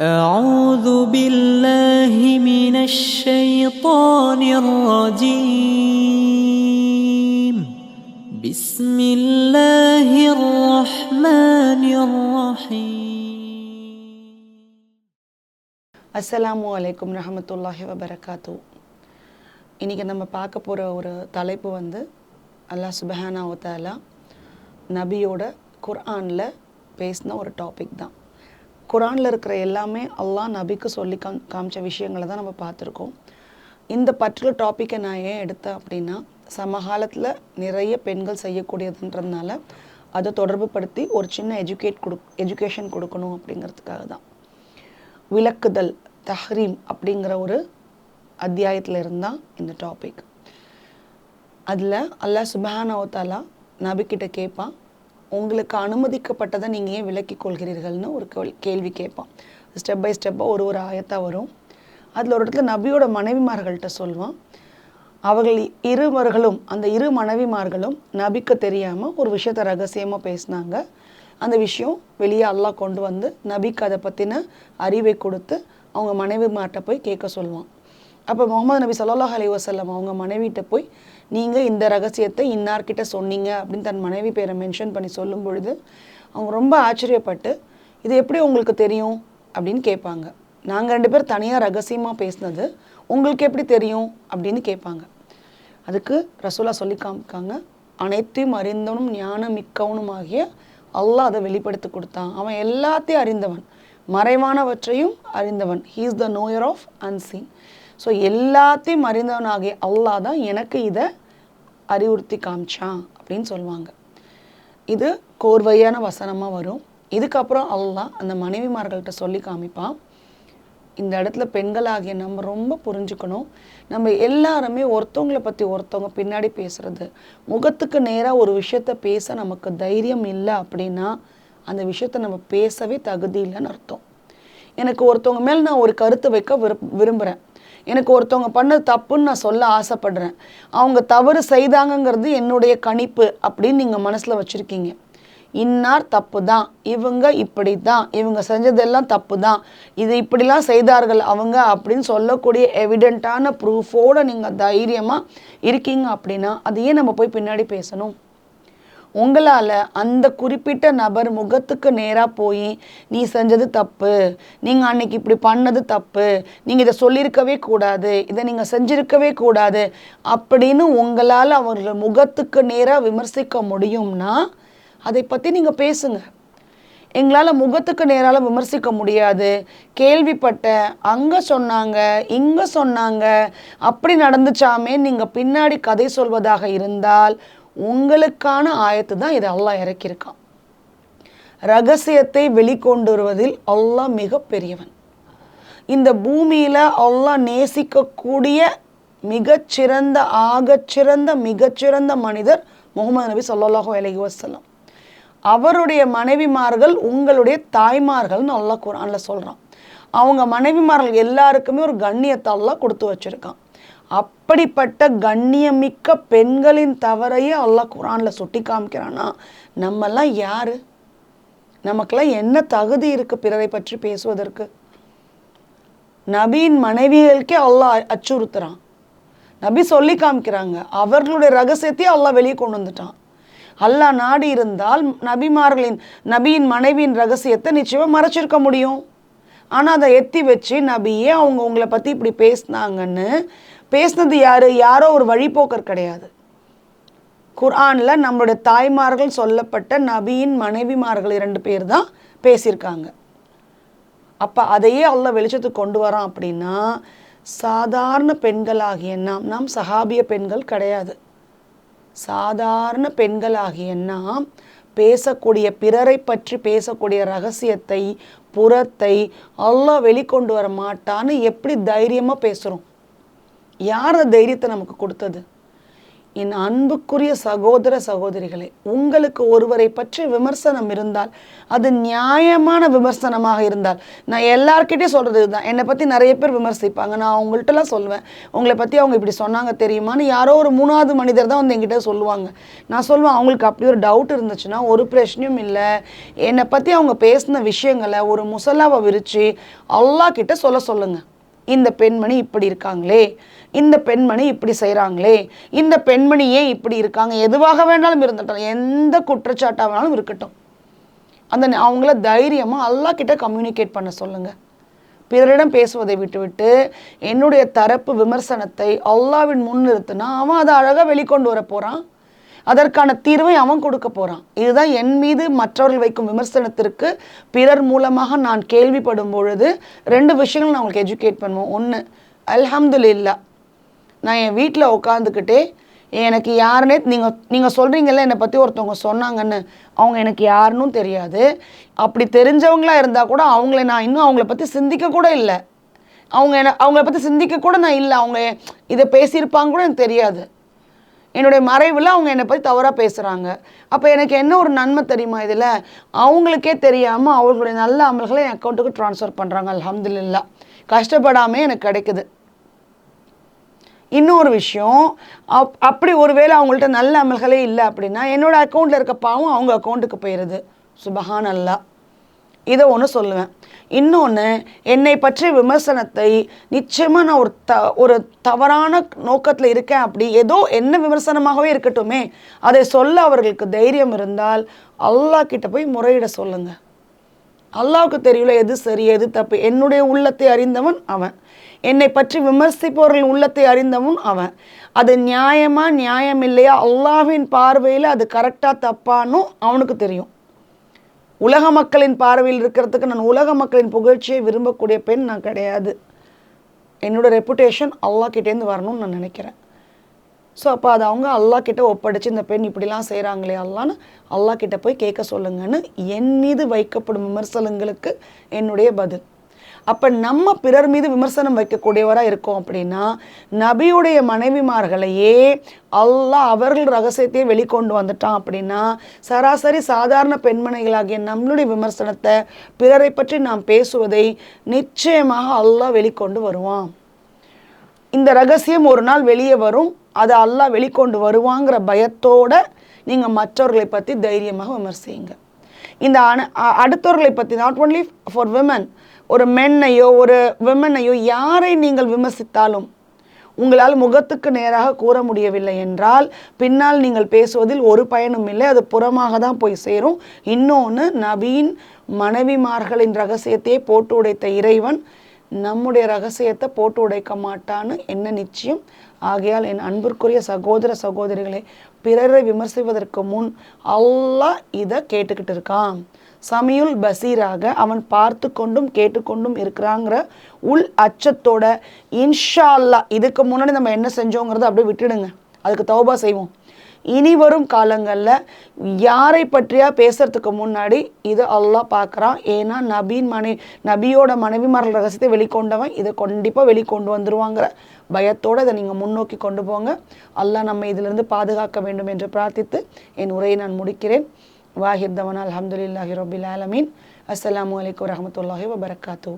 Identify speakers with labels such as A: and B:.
A: أعوذ بالله من الشيطان الرجيم بسم الله الرحمن الرحيم
B: அஸ்ஸலாமு அலைக்கும் ரஹமத்துல்லாஹி வபரகாத்து இன்றைக்கி நம்ம பார்க்க போகிற ஒரு தலைப்பு வந்து அல்லாஹ் சுபஹானா தாலா நபியோட குர்ஆனில் பேசின ஒரு டாபிக் தான் குரானில் இருக்கிற எல்லாமே அல்லாஹ் நபிக்கு சொல்லி காம் காமிச்ச விஷயங்களை தான் நம்ம பார்த்துருக்கோம். இந்த பர்டிகுலர் டாப்பிக்கை நான் ஏன் எடுத்தேன் அப்படின்னா சமகாலத்தில் நிறைய பெண்கள் செய்யக்கூடியதுன்றதுனால அதை தொடர்பு படுத்தி ஒரு சின்ன எஜுகேட் கொடு எஜுகேஷன் கொடுக்கணும் அப்படிங்கிறதுக்காக தான். விளக்குதல் தஹ்ரீம் அப்படிங்கிற ஒரு அத்தியாயத்தில் இருந்தால் இந்த டாபிக் அதில் அல்லாஹ் சுபஹானவத்தாலா நபிக்கிட்ட கேட்பான் உங்களுக்கு அனுமதிக்கப்பட்டதை நீங்கள் ஏன் விலக்கிக் கொள்கிறீர்கள்னு ஒரு கேள்- கேள்வி கேட்பான். ஸ்டெப் பை ஸ்டெப்பாக ஒரு ஒரு ஆயத்தாக வரும். அதில் ஒரு இடத்துல நபியோட மனைவிமார்கள்ட்ட சொல்லுவான் அவர்கள் இருவர்களும் அந்த இரு மனைவிமார்களும் நபிக்கு தெரியாமல் ஒரு விஷயத்தை ரகசியமாக பேசினாங்க. அந்த விஷயம் வெளியே அல்லாஹ் கொண்டு வந்து நபிக்கு அதை பற்றின அறிவை கொடுத்து அவங்க மனைவிமார்ட்ட போய் கேட்க சொல்லுவான் அப்போ முகமது நபி சல்லாஹ் அலி வசல்லம் அவங்க மனைவிட்ட போய் நீங்கள் இந்த ரகசியத்தை இன்னார்கிட்ட சொன்னீங்க? அப்படின்னு தன் மனைவி பேரை மென்ஷன் பண்ணி சொல்லும் பொழுது அவங்க ரொம்ப ஆச்சரியப்பட்டு இது எப்படி உங்களுக்கு தெரியும்? அப்படின்னு கேட்பாங்க. நாங்கள் ரெண்டு பேர் தனியாக ரகசியமாக பேசினது உங்களுக்கு எப்படி தெரியும்? அப்படின்னு கேட்பாங்க. அதுக்கு ரசூலா சொல்லி காமிக்காங்க அனைத்தையும் அறிந்தவனும் ஞானம் மிக்கவனுமாகிய அல்லாஹ் அதை வெளிப்படுத்தி கொடுத்தான். அவன் எல்லாத்தையும் அறிந்தவன். மறைவானவற்றையும் அறிந்தவன். He's the knower of unseen so எல்லாத்தையும் அறிந்தவனாகிய அல்லாஹ் தான் எனக்கு இதை அறிவுறுத்தி காமிச்சான் அப்படின்னு சொல்லுவாங்க. இது கோர்வையான வசனமாக வரும். இதுக்கப்புறம் அல்லாஹ் அந்த மனைவிமார்கள்ட்ட சொல்லி காமிப்பான். இந்த இடத்துல பெண்களாகிய நம்ம ரொம்ப புரிஞ்சுக்கணும். நம்ம எல்லாருமே ஒருத்தவங்களை பற்றி ஒருத்தவங்க பின்னாடி பேசுகிறது முகத்துக்கு நேராக ஒரு விஷயத்த பேச நமக்கு தைரியம் இல்லை அப்படின்னா அந்த விஷயத்த நம்ம பேசவே தகுதி இல்லைன்னு அர்த்தம். எனக்கு ஒருத்தவங்க மேல் நான் ஒரு கருத்து வைக்க விருப் விரும்புகிறேன் எனக்கு ஒருத்தவங்க பண்ண தப்புன்னு நான் சொல்ல ஆசைப்படுறேன். அவங்க தவறு செய்தாங்கங்கிறது என்னுடைய கணிப்பு அப்படின்னு நீங்கள் மனசில் வச்சுருக்கீங்க. இன்னார் தப்பு தான் இவங்க இப்படி தான் இவங்க செஞ்சதெல்லாம் தப்பு தான் இது இப்படிலாம் செய்தார்கள் அவங்க அப்படின்னு சொல்லக்கூடிய எவிடென்ட்டான ப்ரூஃபோடு நீங்கள் தைரியமாக இருக்கீங்க அப்படின்னா அது ஏன் நம்ம போய் பின்னாடி பேசணும். உங்களால் அந்த குறிப்பிட்ட நபர் முகத்துக்கு நேராக போய் நீ செஞ்சது தப்பு. நீங்கள் அன்னைக்கு இப்படி பண்ணது தப்பு. நீங்கள் இதை சொல்லியிருக்கவே கூடாது. இதை நீங்கள் செஞ்சுருக்கவே கூடாது. அப்படின்னு உங்களால் அவர்கள் முகத்துக்கு நேராக விமர்சிக்க முடியும்னா அதை பற்றி நீங்கள் பேசுங்க. எங்களால் முகத்துக்கு நேரால் விமர்சிக்க முடியாது. கேள்விப்பட்ட அங்கே சொன்னாங்க இங்கே சொன்னாங்க. அப்படி நடந்துச்சாமே நீங்கள் பின்னாடி கதை சொல்வதாக இருந்தால் உங்களுக்கான ஆயத்து தான் இது அல்லாஹ் இறக்கியிருக்கான். ரகசியத்தை வெளிக்கொண்டு வருவதில் அல்லாஹ் மிக பெரியவன் இந்த பூமியில் அல்லாஹ் நேசிக்கக்கூடிய மிகச்சிறந்த ஆகச்சிறந்த மிகச்சிறந்த மனிதர் முகமது நபி ஸல்லல்லாஹு அலஹி வஸல்லம். அவருடைய மனைவிமார்கள் உங்களுடைய தாய்மார்கள்னு அல்லாஹ் குரானில் சொல்கிறான் அவங்க மனைவிமார்கள் எல்லாருக்குமே ஒரு கண்ணியத்தை அல்லாஹ் கொடுத்து வச்சிருக்கான். அப்படிப்பட்ட கண்ணியமிக்க பெண்களின் தவறையே அல்லாஹ் குரானில் சுட்டி காமிக்கிறான்னா நம்மெல்லாம் யாரு? நமக்கெல்லாம் என்ன தகுதி இருக்கு பிறரை பற்றி பேசுவதற்கு? நபியின் மனைவிகளுக்கே அல்லாஹ் அச்சுறுத்துறான். நபி சொல்லி காமிக்கிறாங்க அவர்களுடைய ரகசியத்தையே அல்லாஹ் வெளியே கொண்டு வந்துட்டான். அல்லாஹ் நாடி இருந்தால் நபிமார்களின் நபியின் மனைவியின் ரகசியத்தை நிச்சயமாக மறைச்சிருக்க முடியும். ஆனால் அதை எத்தி வச்சு நபியே அவங்க உங்களை பற்றி இப்படி பேசினாங்கன்னு பேசினது யாரு? யாரோ ஒரு வழிபோக்கர் கிடையாது. குர்ஆனில் நம்மளுடைய தாய்மார்கள் சொல்லப்பட்ட நபியின் மனைவிமார்கள் இரண்டு பேர் தான் பேசியிருக்காங்க. அப்போ அதையே அல்ல வெளிச்சத்துக்கு கொண்டு வரான் அப்படின்னா சாதாரண பெண்களாகிய நாம் நாம் சஹாபிய பெண்கள் கிடையாது. சாதாரண பெண்களாகிய நாம் பேசக்கூடிய பிறரை பற்றி பேசக்கூடிய ரகசியத்தை புறத்தை அல்லாஹ் வெளிக்கொண்டு வர மாட்டான்னு எப்படி தைரியமாக பேசுகிறோம் யார் தைரியத்தை நமக்கு கொடுத்தது? என் அன்புக்குரிய சகோதர சகோதரிகளே உங்களுக்கு ஒருவரை பற்றி விமர்சனம் இருந்தால் அது நியாயமான விமர்சனமாக இருந்தால் நான் எல்லார்கிட்டையும் சொல்கிறது இதுதான். என்னை பற்றி நிறைய பேர் விமர்சிப்பாங்க. நான் அவங்கள்ட்டலாம் சொல்லுவேன். உங்களை பற்றி அவங்க இப்படி சொன்னாங்க தெரியுமான்னு யாரோ ஒரு மூணாவது மனிதர் தான் வந்து என்கிட்ட சொல்லுவாங்க. நான் சொல்லுவேன் அவங்களுக்கு அப்படி ஒரு டவுட் இருந்துச்சுன்னா ஒரு பிரச்சனையும் இல்லை. என்னை பற்றி அவங்க பேசின விஷயங்களை ஒரு முசலாவை விரித்து அல்லாஹ் கிட்ட சொல்ல சொல்லுங்கள் இந்த பெண்மணி இப்படி இருக்காங்களே இந்த பெண்மணி இப்படி செய்கிறாங்களே இந்த பெண்மணி ஏன் இப்படி இருக்காங்க எதுவாக வேணாலும் இருந்துட்டோம் எந்த குற்றச்சாட்டாக வேணாலும் இருக்கட்டும். அந்த ந- அவங்கள தைரியமாக அல்லாஹ் கிட்ட கம்யூனிகேட் பண்ண சொல்லுங்கள் பிறரிடம் பேசுவதை விட்டுவிட்டு என்னுடைய தரப்பு விமர்சனத்தை அல்லாவின் முன் நிறுத்தினா அவன் அதை அழகாக வெளிக்கொண்டு வர போகிறான் அதற்கான தீர்வை அவன் கொடுக்க போகிறான் இதுதான் என் மீது மற்றவர்கள் வைக்கும் விமர்சனத்திற்கு பிறர் மூலமாக நான் கேள்விப்படும் பொழுது ரெண்டு விஷயங்கள் நான் உங்களுக்கு எஜுகேட் பண்ணுவோம். ஒன்று அல்ஹம்துலில்லா நான் என் வீட்டில் உட்காந்துக்கிட்டே எனக்கு யாருனே நீங்கள் நீங்கள் சொல்கிறீங்கல்ல என்னை பற்றி ஒருத்தவங்க சொன்னாங்கன்னு அவங்க எனக்கு யாருன்னும் தெரியாது. அப்படி தெரிஞ்சவங்களாக இருந்தால் கூட அவங்கள நான் இன்னும் அவங்கள பற்றி சிந்திக்க கூட இல்லை. அவங்க என்ன அவங்கள பற்றி சிந்திக்க கூட நான் இல்லை. அவங்க இதை பேசியிருப்பாங்க கூட எனக்கு தெரியாது. என்னுடைய மறைவில் அவங்க என்னை பற்றி தவறாக பேசுகிறாங்க அப்போ எனக்கு என்ன ஒரு நன்மை தெரியுமா இதில்? அவங்களுக்கே தெரியாமல் அவர்களுடைய நல்ல அமல்களை என் அக்கௌண்ட்டுக்கு ட்ரான்ஸ்ஃபர் பண்ணுறாங்க அலமதுல்லா கஷ்டப்படாமல் எனக்கு கிடைக்குது. இன்னொரு விஷயம் அப் அப்படி ஒருவேளை அவங்கள்ட்ட நல்ல அமல்களே இல்லை அப்படின்னா என்னோட அக்கௌண்ட்டில் இருக்க பாவம் அவங்க அக்கௌண்ட்டுக்கு போயிடுது சுபஹான் அல்லா இதை ஒன்று சொல்லுவேன். இன்னொன்று என்னை பற்றிய விமர்சனத்தை நிச்சயமாக நான் ஒரு த ஒரு தவறான நோக்கத்தில் இருக்கேன் அப்படி ஏதோ என்ன விமர்சனமாகவே இருக்கட்டுமே அதை சொல்ல அவர்களுக்கு தைரியம் இருந்தால் அல்லாஹ் கிட்ட போய் முறையிட சொல்லுங்கள் அல்லாவுக்கு தெரியல எது சரி எது தப்பு. என்னுடைய உள்ளத்தை அறிந்தவன் அவன். என்னை பற்றி விமர்சிப்பவர்கள் உள்ளத்தை அறிந்தவன் அவன். அது நியாயமா நியாயம் இல்லையா அல்லாவின் பார்வையில் அது கரெக்டாக தப்பானும் அவனுக்கு தெரியும். உலக மக்களின் பார்வையில் இருக்கிறதுக்கு நான் உலக மக்களின் புகழ்ச்சியை விரும்பக்கூடிய பெண் நான் கிடையாது. என்னோட ரெப்புடேஷன் அல்லாஹ் கிட்டேருந்து வரணும்னு நான் நினைக்கிறேன். ஸோ அப்போ அதை அவங்க அல்லாஹ் கிட்ட ஒப்படைச்சு இந்த பெண் இப்படிலாம் செய்கிறாங்களே அல்லான்னு அல்லாஹ் கிட்ட போய் கேட்க சொல்லுங்கன்னு என் மீது வைக்கப்படும் விமர்சனங்களுக்கு என்னுடைய பதில். அப்போ நம்ம பிறர் மீது விமர்சனம் வைக்கக்கூடியவராக இருக்கோம் அப்படின்னா நபியுடைய மனைவிமார்களையே அல்லாஹ் அவர்கள் ரகசியத்தையே வெளிக்கொண்டு வந்துட்டான் அப்படின்னா சராசரி சாதாரண பெண்மணிகளாகிய நம்மளுடைய விமர்சனத்தை பிறரை பற்றி நாம் பேசுவதை நிச்சயமாக அல்லாஹ் வெளிக்கொண்டு வருவான். இந்த ரகசியம் ஒரு நாள் வெளியே வரும். அதை அல்லாஹ் வெளிக்கொண்டு வருவாங்கிற பயத்தோட நீங்கள் மற்றவர்களை பற்றி தைரியமாக விமர்சிங்க இந்த அணு அடுத்தவர்களை பற்றி நாட் ஒன்லி ஃபார் விமன் ஒரு மென்னையோ ஒரு விமனையோ யாரை நீங்கள் விமர்சித்தாலும் உங்களால் முகத்துக்கு நேராக கூற முடியவில்லை என்றால் பின்னால் நீங்கள் பேசுவதில் ஒரு பயனும் இல்லை. அது புறமாக தான் போய் சேரும். இன்னொன்று நவீன் மனைவிமார்களின் ரகசியத்தையே போட்டு உடைத்த இறைவன் நம்முடைய ரகசியத்தை போட்டு உடைக்க மாட்டான்னு என்ன நிச்சயம்? ஆகையால் என் அன்பிற்குரிய சகோதர சகோதரிகளே பிறரை விமர்சிப்பதற்கு முன் அல்லாஹ் இதை கேட்டுக்கிட்டு இருக்கான். சமியுல் பசீராக அவன் பார்த்து கொண்டும் கேட்டுக்கொண்டும் இருக்கிறாங்கிற உள் அச்சத்தோட இன்ஷா அல்லாஹ் இதுக்கு முன்னாடி நம்ம என்ன செஞ்சோங்கிறத அப்படியே விட்டுடுங்க. அதுக்கு தௌபா செய்வோம். இனி வரும் காலங்களில் யாரை பற்றியா பேசுறதுக்கு முன்னாடி இது அல்லாஹ் பார்க்குறான். ஏன்னா நபின் மனை நபியோட மனைவிமார்கள் ரகசியத்தை வெளிக்கொண்டவன் இதை கண்டிப்பாக வெளிக்கொண்டு வந்துருவாங்கிற பயத்தோடு இதை நீங்கள் முன்னோக்கி கொண்டு போங்க. அல்லாஹ் நம்ம இதிலிருந்து பாதுகாக்க வேண்டும் என்று பிரார்த்தித்து என் உரையை நான் முடிக்கிறேன். வாஹிர் தவன் அலமதுல்லாஹி ரபில் ஆலமீன். அஸ்லாம் வலைக்கம் வரஹ்மத்துல்லாஹி வபரகாத்தூ